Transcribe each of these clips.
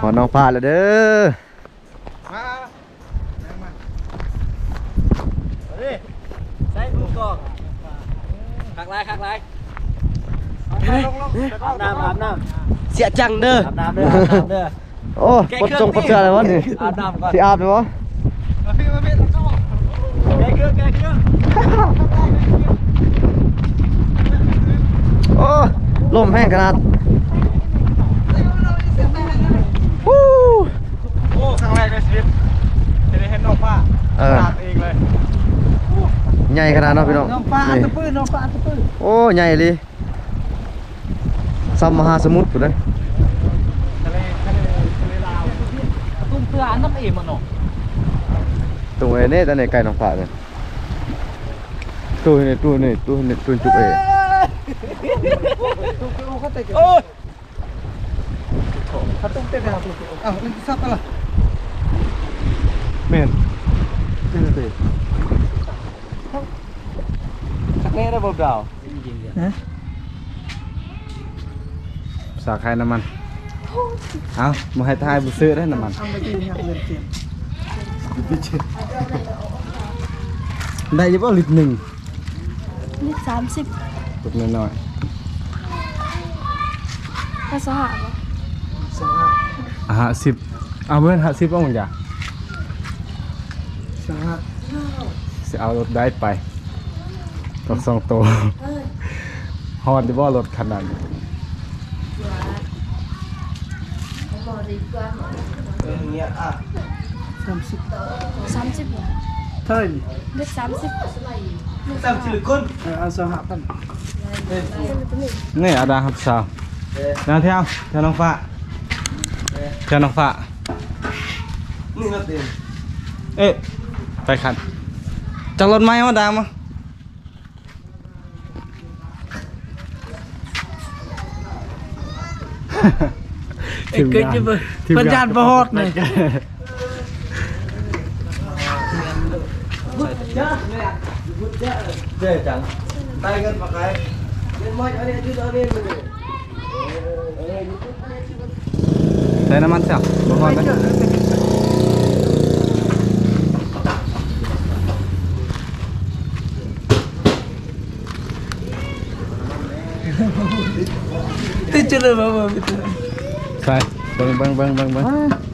ขอน้องฟ้าแล้วเด้อมามาใส่มือกองคักไรคักไรลงลงอาบน้ำอาบน้เสียจังเด้อำอาบน้ำเด้ออาบน้ำเด้อโอ้ปดจงปดเสื้ออะไรวะนี่อาบน้ำก่อนสิอาบเลยวะมาพี่มาพี่แล้วก็แกเครื่องแกเครื่องโอ้ลมแห้งขนาดวู้ โอ้ค รั้งแรกในชีวิตจะได้เห็นน้องฟ้าเออ ตามเองเลยใหญ่ขนาดเนาะพี่น้องน้องฟ้าอันนี่ตะปื้นน้องฟ้าอันตะปื้นโอ้ใหญ่เลยซัมมหาสมุทรพุ่นเลยทะเลทะเลทะเลลาวตุ้มเพื่ออันน้ำเอ็มมันเนาะตรงไอ้นี่แต่ในไก่น้องฟ้าเนี่ยตู้นี่ตู้นี่ตู้นี่ตู้จุกเอโอ้ยเขาต้องเต้นนะครับอ้าวนี่ซับอะไร เมนตื้อตื้อสักเล่ได้บ่ดาวสาขายน้ำมัน เอามาให้ทายบุซื้อได้น้ำมันเอาไปกินครับเงินเตียมได้ยี่ป่ะลิตรหนึ่งลิตรสามสิบลิตรน้อยภาษาหาบ่ๆอะฮะสิบเอาเบิ้ลฮะสิบเอาหมดจ้ะ สาหัส สิเอารถได้ไปรถสองตัวฮอดดีบ่รถขนาดนี้สามสิบสามสิบเท่าไหร่ลิตรสามสิบสามสิบคนเออเอาสาหัสกันนี่อาดาครับสาวเดี๋ยวเที่ยวเที่ยวน้องฟ้าเที่ยวน้องฟ้านี่รถเต็มเอ๊ะไปขัน จักรถไหมมาดามะไอ้เกิดจะเบิ่งเพิ่นญาติบ่ฮอดนี่เจ๊จังได้เงินมาใครเงินมาเอาเนี่ยชื่อเอาเนี่ยมาเลย ใส่น้ำมันเสียบ่ฮอดไหม ติดจะเลยบ่บ่ใส่เบิ่งเบิ่งเบิ่งเบิ่งเบิ่ง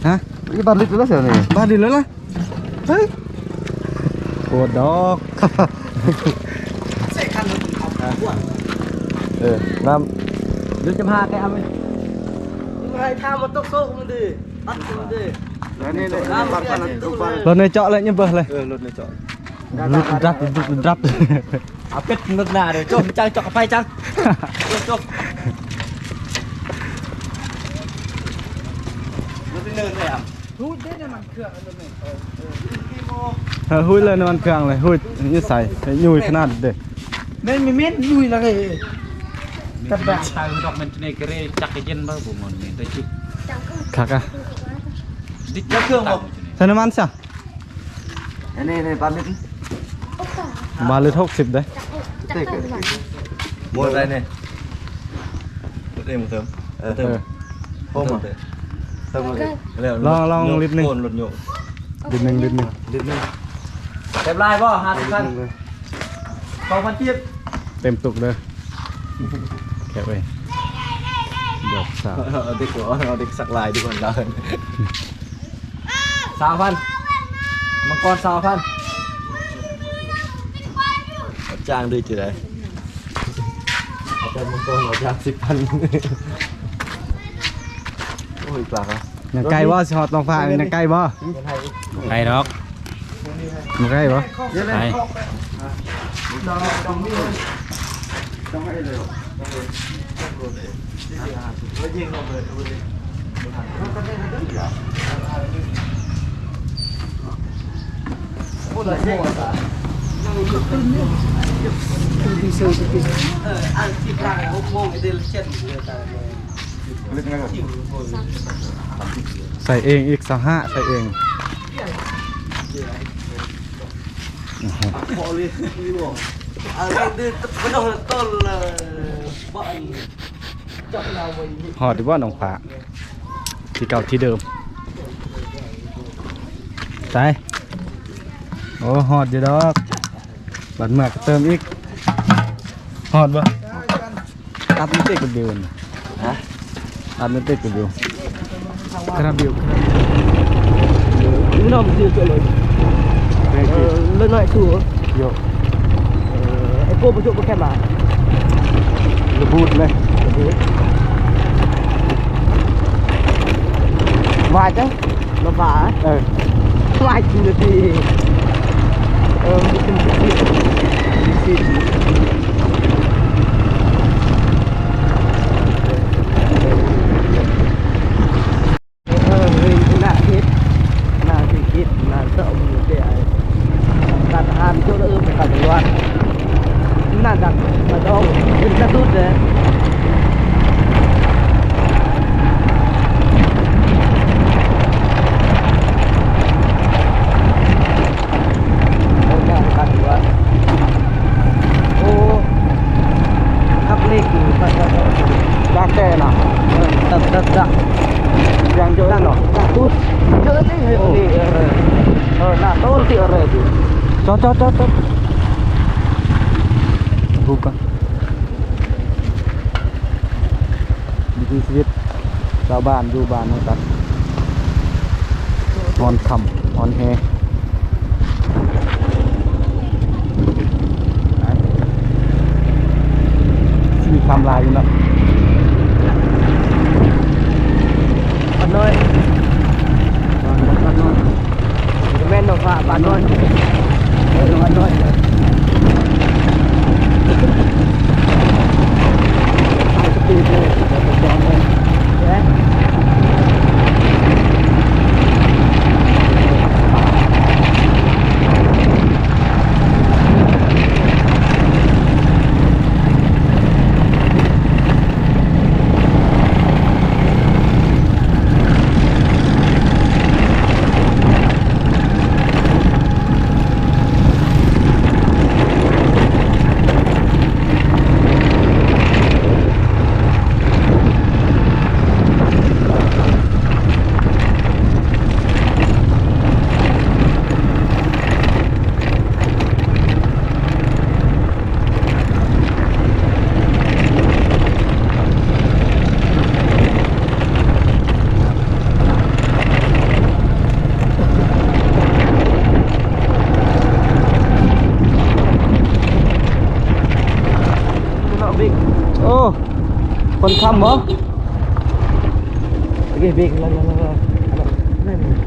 ฮะนี่บ้านลิตรแล้วเสียนี่บ้านลิตรแล้วล่ะเฮ้ยโคตรดอก ใส่คันรถเอาพวก เออน้ เดี๋ยวจะพาแกเอาไหมมึงให้ทามันตกโซ่มันดิตัดมันดิำนี่เลยทามันเนี่ยตู้เลยรถในเจาะเลยเนี่ยเบิ่งเลยเออรถในจอดรุดรับรุดรับเอาเป็ดรถหน้าเดี๋ยวจมจังจอกไปจังจบรถที่เนินเลยอะฮู้เด้น้ำมันเครื่องอันนั้นเออหุ้ยเลยน้ำมันเครื่องเลยหุ้ยยืดใส่ยุ่ยขนาดเด็กแม่นมีเม็ดยุ่ยละเลยตัดดาทางดอกมันในกระเรจักรยันบ้าผมมันเป็นตะจิกคักอะดิจักเครื่องบ่ใส่น้ำมันซะอันนี้ในปั๊มนี่บาทเลยหกสิบเด้จักรวาลหมดอะไรเนี่ยรถเอ็มเติมเออเอเติมอโค้งหมดเลยเติมหมดเลยแล้วลองลองลิตรหนึ่งโคนรถโยกลิตรหนึ่งลิตรหนึ่งลิตรหนึงเต็มลายป่ะห้าสิบพันสองพันเทียบเต็มตุกเลยแค่ไปดอกสาวเอาเด็กหัวเอาเด็กสักลายดีกว่าเราสามพันมังกรสามพันจ้างด้วยจีไรอาจารย์มังกรเอาจ้างสิบพัน โอ้ยปลาครับ ยังไกลบ่สิฮอดน้องฟ้ายังไกลบ่ไกลดอกยังไกลบ่ไกลพูดเลยเจ๊เอออันที่กลางหกโมงไอเดลเช็ดเลยตาเลย ใส่เองอีกสห้าใส่เองพอเลยนี่บอกอะไรดื้อต้องต้นเลยบ้านจับเราไว้อดดีบ่น้องฟ้าที่เก่าที่เดิมใส่โอ้หอดอยู่ดอกบัดเมื่อกเติมอีกหอดบ่อัดมันติดกับบิน อัดมันติดกับบิวคาราบิว Nó nằm gì chỗ này เฮ้ย Ờ, Lên lại chủ โย Em cô một chỗ có kèm à ระบูดเลย Vài chứ Nó vả เออ Vài chỉ được thì Ờ, mình xin xin xin Ờ, mình cũng nạ hết Nạ thì hết, nạ sợ mình để Đặt ăn chỗ đỡ phải cả một loạt Nạ đặt ở đâu, mình ra tốt đấy Ôi, nạ đặt quá Ô Khắp lê cử phải ra đó ดากแก่น่ะ Tập tập tập ยังเยอะ Đang เนาะ đang tốt Chữa đi hết đi Ờ, nạ tốt thì ở đây thì จอดจอดจอดจอดรูปกันวิถีชีวิตชาว บ้านอยู่บ้านนั่นกันนอนคำนอนแฮมีคำลายอยู่แล้ว bạn ơi bạn ơi cái men đồng phạm bạn ơi Ờ, bạn ơi Ai có tiền rồi, có tiền cho anh ơi. Đấy. Nó big. โอ้ คนคำเหรอ Big, big. Lần, lần, lần, lần. Này, này.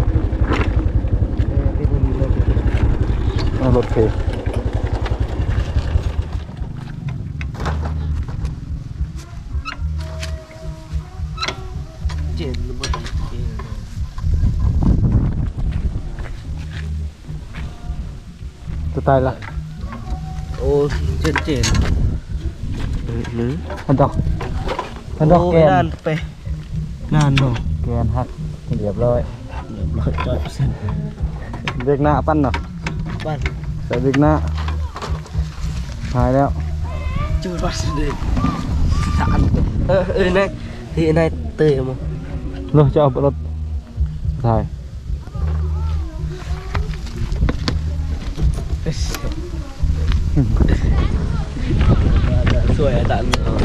Ờ, big, big, big, big. เอารถเค Trên nó bật trên. จะตายละ Ô, trên trên. Nữ. พันดอกพันดอกแกน Nan pe. Nan rồi. แกนหักเรียบร้อย Lợi trời sen. เด็กหน้าปั้นเนาะ Bạn ใส่เด็กหน้าหายแล้ว chưa bắt được. Sạn. Ờ, ừ này. Thì này tươi mà. เราจะเอารถถ่าย Xuôi ở tận. ครึ่งทางเลย Đây là. เออ Hỏi. อุ้ยตายครับ Ok. ยัง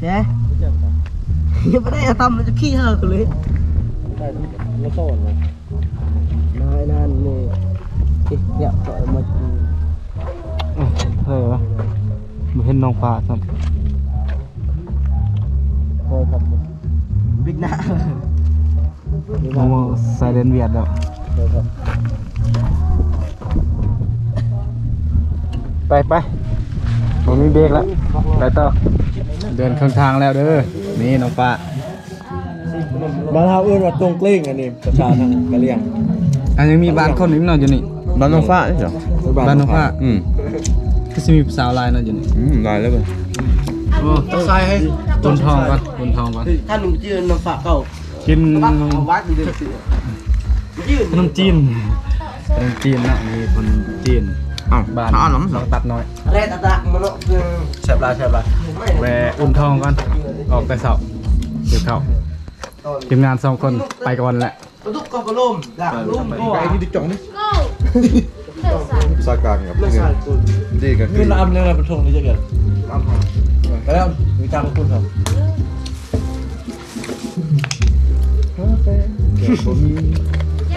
เบิ่งแผนที่ก่อนอู้ขึ้นมาไกลแท้ Dạ. Nhưng mà đây là tâm nó khi hờ của lý. nó to rồi Nói là nè. Kì, nhẹ gọi mà เท่าไหร่วะมาเห็นน้องฟ้าซ้ำโทรศัพท์ Big nạ. โอ้ใส่เลนเวียดแล้วไปไปไปผมมีเบรกแล้วไปต่อ เดินข้างทางแล้วเด้อนี่น้องฟ้าบ้านเฮาเอิ้นว่าตรงเกล้งอันนี้ประชาทางกะเหรี่ยงอันยังมีบ้านคนอีกหน่อยอยู่นี่บ้านน้องฟ้าใช่เหรอบ้านน้องฟ้าอืมก็จะมีสาวลายหน่อยอยู่นี่อืมได้แล้วเว้ยต้องใส่ให้ตุนทองก่อนตุนทองก่อนถ้าหนุ่มจีนน้ำฝากเก่ากินเอาวัดอยู่เดือนสิยืนขนมจีนขนมจีนเนาะมีคนจีน อ้าวบ้านอ้าวน้ำน้องตัดน้อยแร่ตะตะมันเนาะคือแซ่บลายแซ่บลายแวะอุ่นทองก่อนออกแต่เสาร์เดี๋ยวเข้าทีมงานสองคนไปก่อนแหละทุกกองกระล่มด่างลุ่มก็ไอ้ที่ดิจ่องนี่ go เดือดสั่นสาการกับเลือดเงิสั่นนคุณดีกับเงินอำเลยนะประทงนี่จะเกิดอำไปแล้วมีตามคุณครับ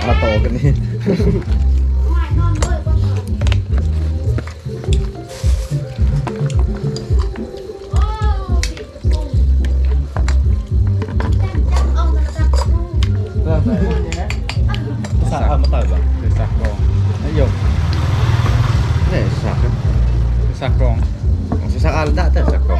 มาต่อกันนี่ไม่น องนายกนี่สักคือสักกองสักอันได้แต่สักกล่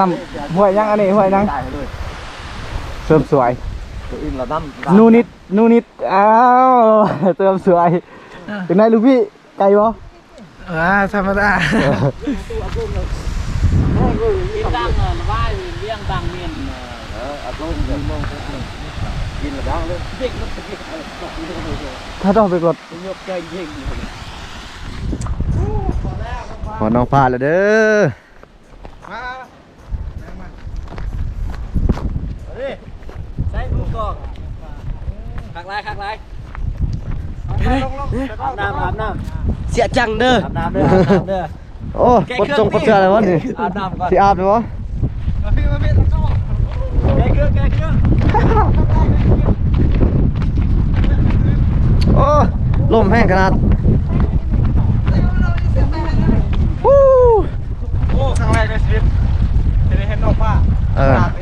น้ำห้วยยังอันนี้ห้วยยังได้เลยเสริมสวยตัวอื่นเราดำนูนิดนูนิดอ้าวเติมสวยเป็นไงลูกพี่ไก่บ่อ่าธรรมดาดังเออว่าเลี้ยงดังเมียนเออเอาลงเดี๋ยวลงกินแล้วดังเลยถ้าต้องไปกดยกใจยิงขอน้องฟ้าแล้วเด้อ ใส่มือกองคักไรคักไรอาบน้ำอาบน้ำเสียจังเด้ออาบน้ำเด้ออาบน้ำเด้อ โอ้ปดจงปดเสื้ออะไรวะนี่อาบน้ำก่อน สิอาบเลยวะแกเครื่องแกเครื่องโอ้ลมแห้งขนาดฮู้โอ้ครั้งแรกในชีวิตจะได้เห็นน้องฟ้าเออ ตากเองเลย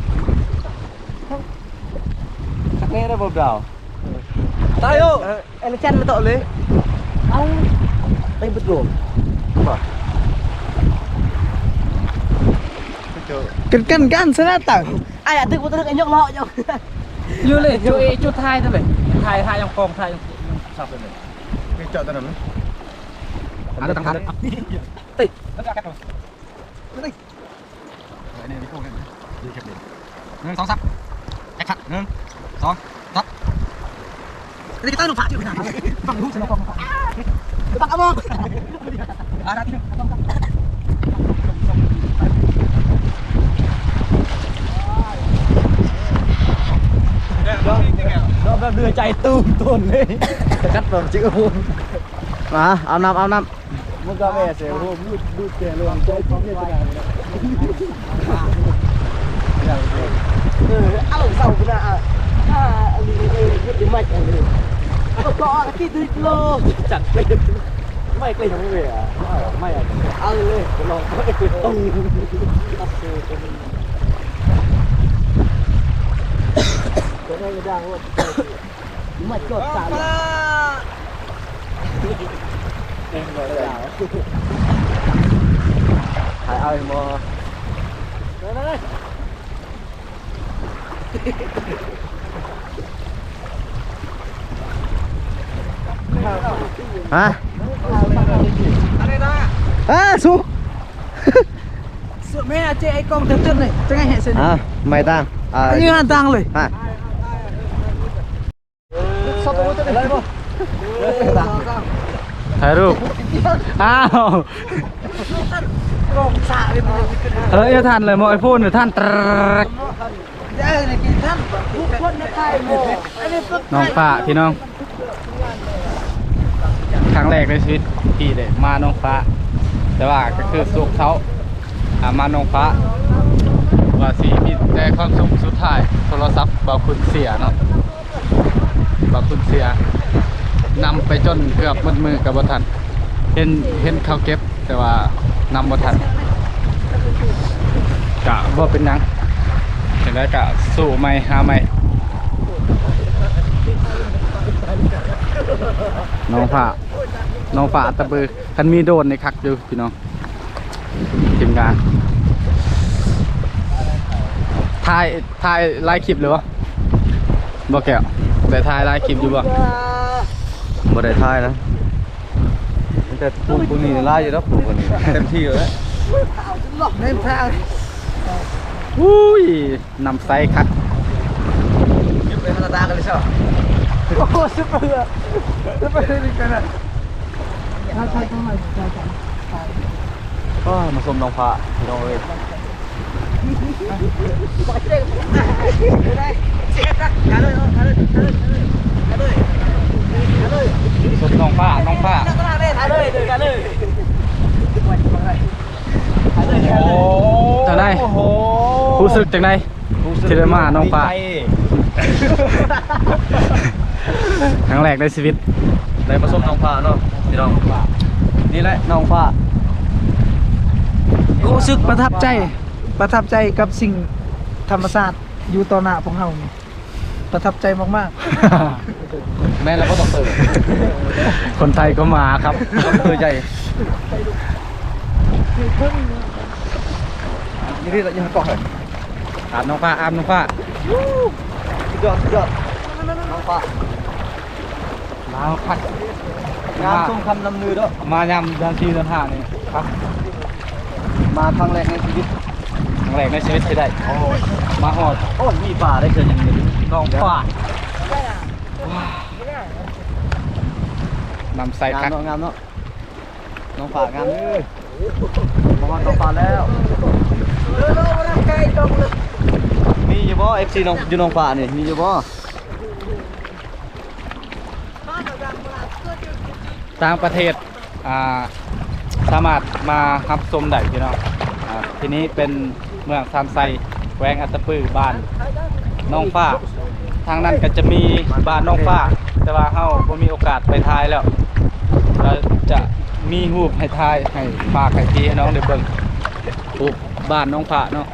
กันเออเอาเสาคุณอะอันนี้เองที่ไม่อันนี้ก็ก็ที่ดึกโลจัดเลยไม่เคยทำไม่เลยอะไม่อะเอาเลยลองไม่เคยต้องก็ได้ก็ได้ว่าไม่กดกันเองเลยอะถ่ายเอาหมอฮะอะไรนะอะสู้สุดแม่เจ๊ไอ้กล้ องเต้นๆเลยจะไงเห็นเส้นอะไม่ตั้งอะนี่งานตังเลยฮะส ตูจะได้ป่ะถ่ายรูปอ้าวกล้องสาเลยมันจะขึ้นเออเอท่าน ครั้งแรกในชีวิตที่ได้มาน้องฟ้า แต่ว่าก็คือสุขเขาอามาน้องฟ้าว่าสีมีแต่ความสุขสุดท้ายโทรศัพท์บาคุณเสียเนาะบาคุณเสียนำไปจนเกือบหมดมือกับบทันเห็นเห็นเขาเก็บแต่ว่านำบทันกะว่าเป็นหยังเห็นแล้วกะสู้ไม่หาไม่น้องผ่า น้องผ่าอัตตะบือคันมีโดนในคักอยู่พี่น้องทีมงานถ่ายถ่ายไลฟ์คลิปหรือวะบ่แก้วแต่ถ่ายไลฟ์คลิปอยู่บ่บ่ได้ทายนะแต่พวกพวกนี้ไล่อยู่แล้วพวกนี้เต็มที่อยู่แล้วหลอกในทางอุ้ยนำไซคักยึดไปธนาคารกันเลยใช่ไหมโอ้โหซุปเปอร์ซุปเปอร์นี่กันอะ ถ้าใช้ต้องมาใช้กันก็มาชมน้องฟ้าพี่น้องเอ้ยปล่อยเจ๊ได้เจ๊กันกันเลยกันเลยกันเลยกันเลยสมน้องฟ้าน้องฟ้ากันเลยกันเลยกันเลยโอ้จังไดรู้สึกจังไดที่ได้มาน้องฟ้าครั้งแรกในชีวิตได้มาชมน้องฟ้าเนาะ พี่น้องนี่แหละน้องฟ้ารู้สึกประทับใจประทับใจกับสิ่งธรรมศาสตร์อยู่ต่อหน้าของเรานี่ประทับใจมากแม่เราก็ต้องเติมคนไทยก็มาครับต้องเติมใจนี่ที่เรายังก่อนอาบน้องฟ้าอาบน้องฟ้าสุดยอดสุดยอดน้องฟ้าลาวคัก งานชมคำนำมือด้วยมายำเดือนที่เดือนห้านี่ครับ มาครั้งแรกในชีวิตครั้งแรกในชีวิตที่ได้ มาหอด โอ้ยมีป่าได้เกินอย่างนี้น้องฟ้านำใส่งาคัมกเนาะงามเนาะน้องป่างามเลยมาวันน้องป่าแล้วมีอยู่บ่ FC น้องอยู่น้องป่านี่มีอยู่บ่ ต่างประเทศอ่าสามารถมารับชมได้พี่น้องอ่าทีนี้เป็นเมืองซานไซแขวงอัตตปือบ้านน้องฟ้า ทางนั้นก็จะมีบ้านน้องฟ้า แต่ว่าเฮาบ่มีโอกาสไปทายแล้วเราจะมีรูปให้ทายให้ฝากให้พี่ให้น้องได้เบิ่งรูปบ้านน้องฟ้าเนาะ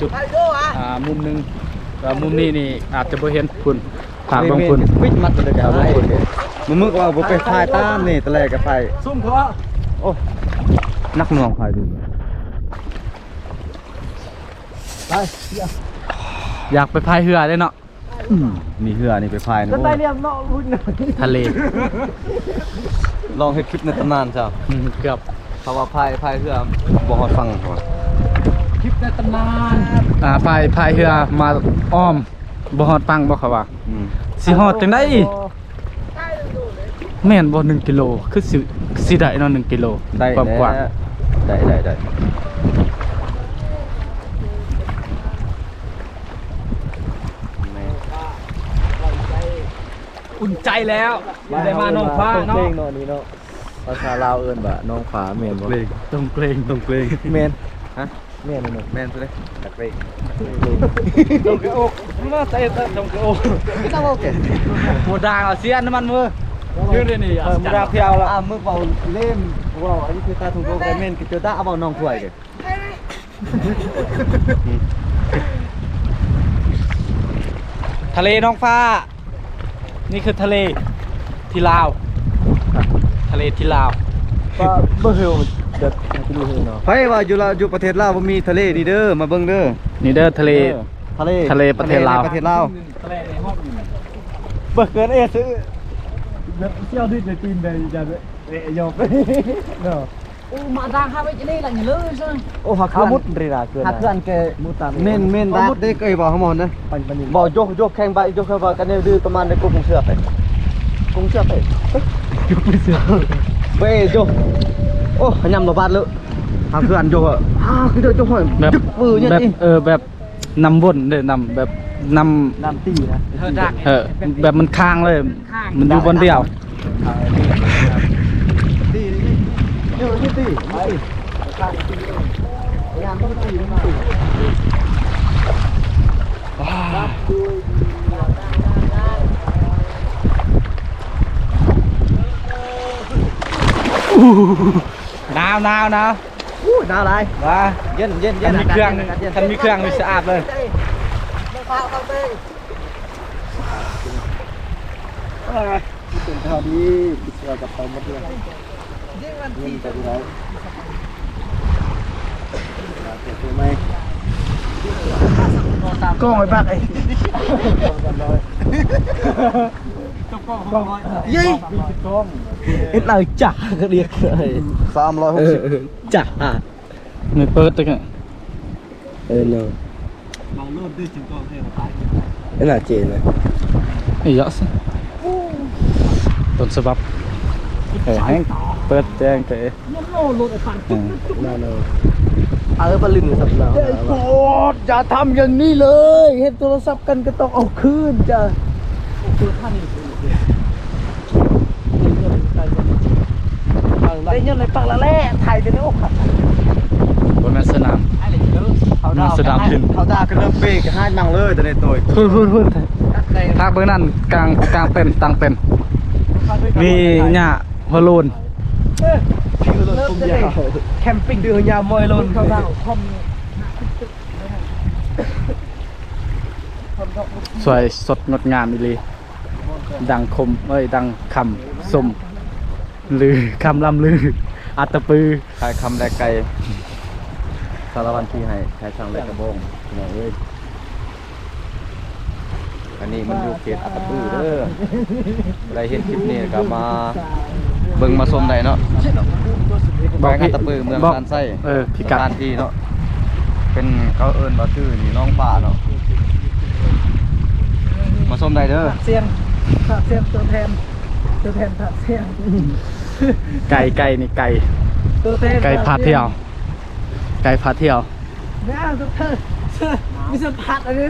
จุดอ่ามุมหนึงแล้วมุมนี้นี่อาจจะบ่เห็นคุณฝากเบิ่งคุณปิดมัดไปเลยกันฝากเบิ่งคุณ มึงมึกว่าบ่ไปพายตามนี่ตะแลกกับพายซุ่มเขาโอ้นักหน่วงพายดูอยากไปพายเรือได้เนาะอืมมีเหือนี่ไปพายๆนะก็ได้เรียมเนาะรุ่นทะเล ลองเฮ็ดคลิปในตำนานจ้ะอืมเกือบเพราะว่าพายพายเหือบ่ฮอดฟังเขาว่าอ่าพายพายเรือมาอ้อมบ่ฮอดปังบ่เขาว่าอืมสิฮอดจังได๋ แม่นบ่1กิโลคือสิสิได้เนาะ1กิโลได้ความกว้างแล้วได้ได้ได้อุ่นใจแล้วได้มาน้องฟ้าเนาะเพลงเนาะนี่เนาะภาษาลาวเอิ้นว่าน้องฟ้าแม่นบ่เกรงต้องเกรงต้องเกรงแม่นฮะแม่นเลยแม่นสุดเลยตักเรกจงกระอกมาใส่จงกระอกไม่ต้องโอเคหมดดางเอาเสียน้ำมันมือ ยืนเลยนี่เออมึงรับเพียวละอะมึงเบาเล่มว้าวอันนี้คือตาถุงโกไกเมนกิจตาเอาเบาน้องถ้วยเด้ทะเลน้องฟ้านี่คือทะเลที่ลาว ทะเลที่ลาวก็บ่เฮลเด็กกูดูเฮลเนาะไผว่าอยู่ลาวอยู่ประเทศลาวบ่มีทะเลนี่เด้อมาเบิ่งเด้อนี่เด้อทะเลทะเลทะเลประเทศลาวประเทศลาวทะเลในห้องเบิกเกินเอซื้อ แบบเที่ยวดิในตีนได้จะเอะยอมเนาะโอ้มาดางข้าไปจะได้หลังเลยใช่ไหมโอ้หักเอนมุดเรดาเกินหักเคลื่อนแกมุดตามเมนเมนดักได้เคยบอกเขาหมดนะปันปันบ่ยกยกแข่งไปยกแข่งไปกันเนี่ยดื้อประมาณในกุ้งเสือไปกุ้งเสือไปยกไปเสือเว้ยกโอ้ยำระบาดเลยหักเคลื่อนยกอะฮ่าคือเดี๋ยกหอยแบบเนี่ยแบบเออแบบนำวนเด้อนำแบบ นน้ำตีนะำเออแบบมันค้างเลย มันอยู่บนเดียว ตีนี่เดี๋ยวที่ตีไปงานต้องตีต้องตีหนาวหนาวหนาวอู้ดาวอะไรว่าเย็นเย็นเย็คันนมีเครื่องคันมีเครื่องมีสะอาดเลย เป็นข่าวดีปิดเสือกับตอมมาด้วยเงินจะดูไรเปิดไหมกล้องไอ้บ้าไอ้อยี่เอ็ดเลยจ่าก็เรียกเลยสามร้อยหกสิบจ่าไม่เปิดตึกอะเออเนาะ เอ็น่าเจนเลยไอ้ยะสิต้นฉบับเออแห้งเปิดแจ้งเตะน่าเนาะเออบอลลินสับเราโอ้อย่าทำอย่างนี้เลย เห็นโทรศัพท์กันก็ต้องเอาคืนจ้ะได้เงินในปักละแล่ไทยเป็นโอ้ขัดบนแม่สนาม เขาดาวสนามบินเขาด่ากันเริ่มเบรกให้มังเลยแต่ในตัวพูดพูดพูดทางเบื้องนั้นกลางกลางเต็นท์ตั้งเต็นท์มีหญ้าฮอลลูนแคมปิ้งดือยามอยลนเขาดาวคอมสวยสดงดงามอีหลีดังคมเอ้ยดังคำสมลือคำลำลืออัตตปือขายคำแรกไก่ สารวันที่ให้ขายช่างแรกกระบงเนี่ยเอ้ยอันนี้มันอยู่เขตอัตตปือเด้อได้เห็นคลิปนี้ก็มาเบิ่งมาชมได้เนาะแขวงอัตตปือเมืองบอกซานไส้เออพิกัดสถานที่เนาะเป็นเขาเอิ้นว่าชื่อนี่น้องป่าเนาะมาชมได้เด้อเสียงผักเสียงตัวแทนตัวแทนผักเสียงไก่ไก่นี่ไก่ตัวแทนไก่พาเที่ยว ไก่พาเที่ยวแม่ตัวแทนมีสัมผัสอะไร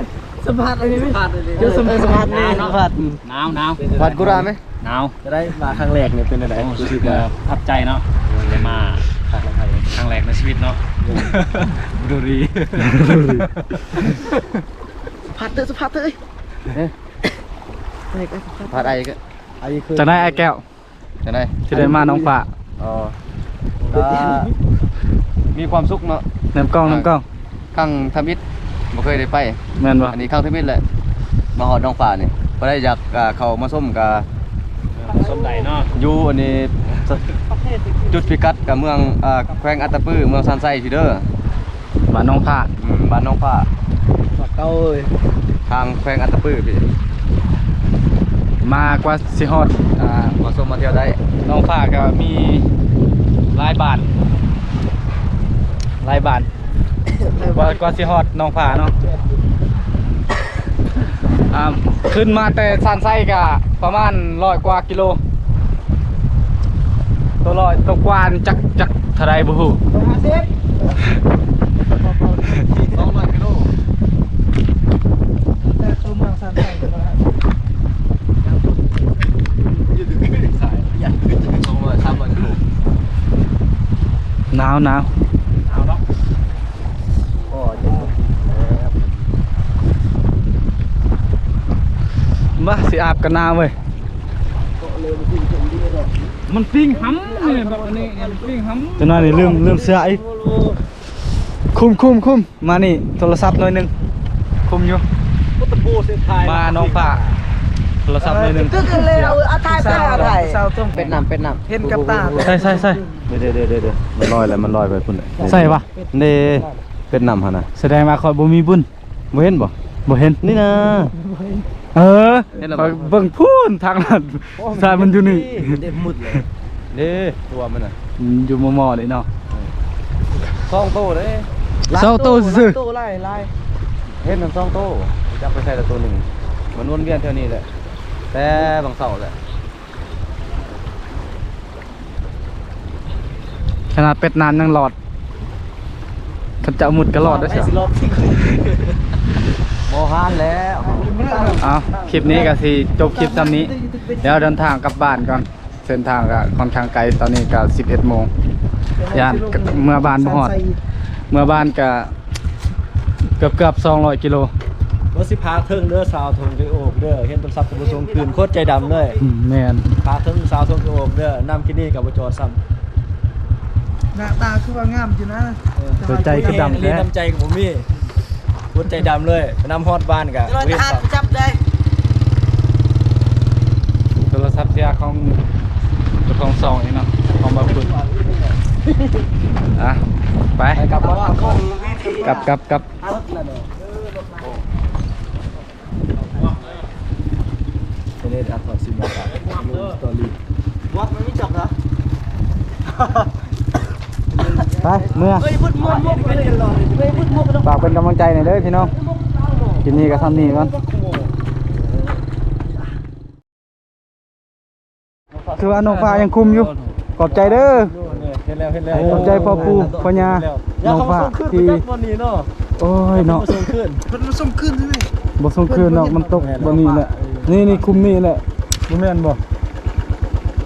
สัมผัสอะไรสัมผัสอะไรเดี๋ยวสัมผัสสัมผัสนี่สัมผัสหนาวหนาวผัดกุราไหมหนาวจะได้มาครั้งแรกเนี่ยเป็นอะไรรู้สึกประทับใจเนาะได้มาครั้งแรกในชีวิตเนาะดูรีผัดเถอะสัมผัสเถอะผัดไอ้ก็อันนี้คือจะได้ไอ้แก้วจะได้ที่ได้มาน้องฝ่าอ๋อ ก็มีความสุขเนาะน้ำกล้องน้ำกล้องข้างทมิตรบ่เคยได้ไปแม่นบ่อันนี้ข้างทมิตรแหละมาหอดน้องป่านี่บ่ได้อยากอ่าเข้ามาส้มกับสมใดเนาะอยู่อันนี้สจุดพิกัดกับเมืองอ่าแขวงอัตตปือเมืองซานไซพี่เด้อบ้านน้องฝ่าอืมบ้านน้องป่าเก้าเอ้ยทางแขวงอัตตปือพี่มากว่าสิฮอดอ่ามาส้มมาเที่ยวได้น้องฝ่าก็มีห ลายบาทหลายบาทกว่ากว่าสิฮอดน้องฝ่าเนาะอ่าขึ้นมาแต่ซานไซก็ประมาณร้อยกว่ากิโล ตัวร้อยตัวกวานจักจักเท่าไรบ่ฮู้ห้าสิบ200กิโลแต่ตัวเมืองซานไซ หนาวหนาวบ้าสิอาบกันนาเว้ยมันปิ้งห้ำเลยแบบนี้มันปิ้งห้ำจะนั่นนี่ลืมลืมเสื้ออีกคุมคุมคุมมานี่โทรศัพท์หน่อยนึงคุมอยู่มาน้องป่า โทรศัพท์หน่อยหนึงก็คือเลยเอาอาถ่ายไปอาถ่ายเศร้าต้องเป็นน้ำเป็นน้ำเห็นกับตาใส่ใส่ใส่เดี๋ยวเดี๋ยวเดี๋ยวเดี๋ยวมันลอยแล้วมันลอยไปพุ่นเลยใส่ปะเด้เป็นน้ำหั่นน่ะแสดงมาคอยบ่มีบุญบ่เห็นบ่บ่เห็น นี่นะ เออเห็นแล้วข้บ่อยเบิ่งพูนทางนั้นสายมันอยู่นี่เด็มืดเลยเด้ตัวมันน่ะอืมอยู่มอๆเลยเนาะซองโตเด้เศร้าโตซื่อ ตู้ไล่ไล่เห็นมันซองโตจับไปใส่ละตัวหนึงมันวนเวียนเท่านี้แหละ แต่บางเสาแหละขนาดเป็ดนานยังหลอดเขาจะเอาหมุดก็หลอดได้ใช่รอบที่บ่ฮานแล้วเอาคลิปนี้ก็สิจบคลิปตามนี้ เดี๋ยวเดินทางกลับบ้านก่อน เส้นทางก็ค่อนข้างไกลตอนนี้ก็11โมงยานเมื่อบ้านบ่ฮอด เมื่อบ้านก็เกือบเกือบ200กิโล รถสิพาเทิงเด้อสาวทงไปโอบเด้อเห็นต้นซับตะบุทรงคืนโคตรใจดำเลยอืมแม่นพาเทิงสาวทงไปโอบเด้อนำกินนี่กับบ่จอดซ้ำหน้าตาคือว่างามอยู่นะหัวใจคือดำนี่แท้น้ำใจกับผมมีโคตรใจดำเลยไปนำฮอดบ้านกะเฮ็ดซ้ำจับได้โทรศัพท์เสียของเจ้าของซองนี่เนาะของบ่าวคุณอะไปกลับมาคงกลับกลับกลับเล่นอัพพอร์ ตซิมากะสตอรี่วัดมันไม่จับนะไปเมื่อเฮ้ยพุดมุกมุกเลยเฮ้ยพุดมุกฝากเป็นกำลังใจหน่อยเด้อพี่น้องกินนี่ก็ทำนี่ก่อนคือว่าน้องฟ้ายังคุมอยู่ขอบใจเด้อเห็นแล้วเห็นแล้วขอบใจพ่อปู่พ่อย่าน้องฟ้าที่วันนี้เนาะโอ้ยเนาะส่งขึ้นมันมาส่งขึ้นใช่ไหมบ่ส่งคืนเนาะมันตกบนนี้แหละ นี่นี่คุมนี่แหละบ่แม่นบ่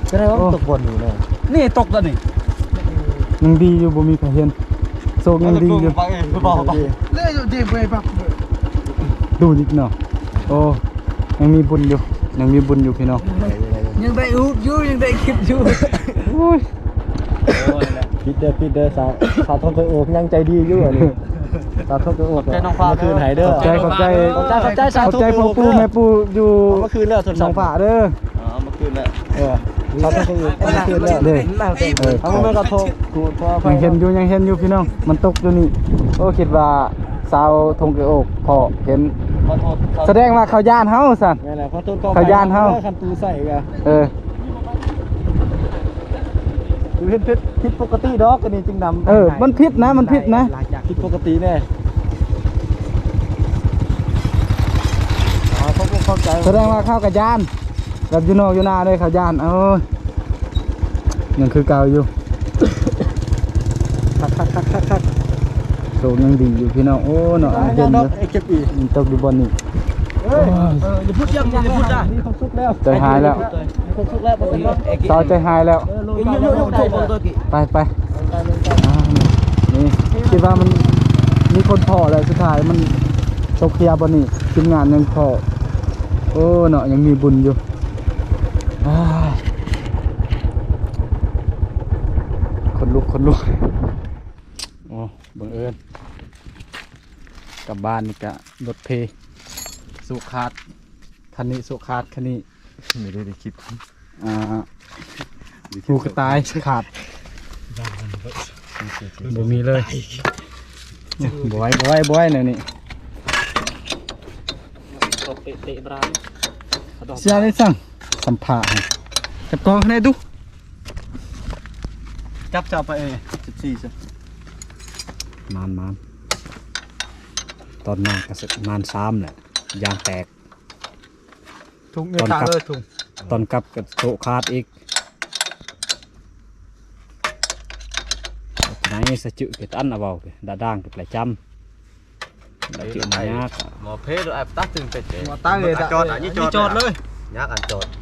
จะได้ว่าตกบนนี้เนาะนี่ตกแล้วนี่ยังดีอยู่บ่มีใครเห็นโศกยังดีอยู่เลื่อยอยู่เจ็บไปปับดูอีกเนาะโอ้ยังมีบุญอยู่ยังมีบุญอยู่พี่น้องยังได้อุบอยู่ยังได้คลิปอยู่ปิดเด้อปิดเด้อสาวสาวทองเคยโอกยังใจดีอยู่อันนี้ สาวทองเคยโอกใจน้องฟ้าคืนหายเด้อขอบใจขอบใจขอบใจขอบใจสาขอบธุใจพ่อปู่แม่ปู่อยู่เมื่อคืนแล้วทุนน้องฝาเด้ออ๋อเมื่อคืนแล้วเออสาวทองเคยโอกเมื่อคืนแล้วเด้อเออทั้งเมื่อกระทงกูพอยังเห็นอยู่ยังเห็นอยู่พี่น้องมันตกอยู่นี่โอ้คิดว่าสาวทงเกโอกพอเห็น ขอโทษแสดงว่าเขาย่านเฮาสั่นนี่นแหละขอโทษขอเขาย่านเฮา คันตูใส่กะเออคือเห็นผิดผิดปกติดอกกันนี่จึงนำเออมันผิดนะมันผิดนะ ผิดปกติแน่อ๋อเขาคงเข้าใจแสดงว่าเข้ากับย่านแบบอยู่นอกอยู่นาเลยเขาย่านเออยังคือเก่าอยู่ คักคักคักคักคักโตยังดีอยู่พี่น้องโอ้เนาะยัเห็งนดออกยู่ไอ้เก็บอีมันตกอยู่บนนี่เฮ้ยเอออย่าพูดยังอย่าพูดจ้ะนี่เขาสุกแล้วใจหายแล้วเขาสุกแล้วปกติสาวใจหายแล้วยุ่งยุ่งยุ่งยุ่งตัวกี่ไปไปอ่านี่คิดว่ามันมี คนพอเลยสุดท้ายมันตกเคลียร์บนนี่ทีมงานยังพอโอ้เนาะยังมีบุญอยู่อ้ายคนลุกคนลุกโอ้บังเอิญกลับบ้านนี่กะรถเพสุขาดคันนี้สุขาดคันนี้ไม่ได้ได้คิดอ่าผูกระตายขาดบ่มีเลย บอยบอยบอยเนี่ยนี่ตกเตะๆร้านเสียได้สั่งสัมภาษณ์ให้จับกองข้างในดู จับจับไปเองสิบสี่สิมานมานตอนนั้นก็สึกมานซ้ำแหละยางแตก ถุงเงินตาเลยถุงตอนกลับก็โตะขาดอีก ไหนสะจึกเกิดอันเอาเบาไปดาด่างกับไหลจำไ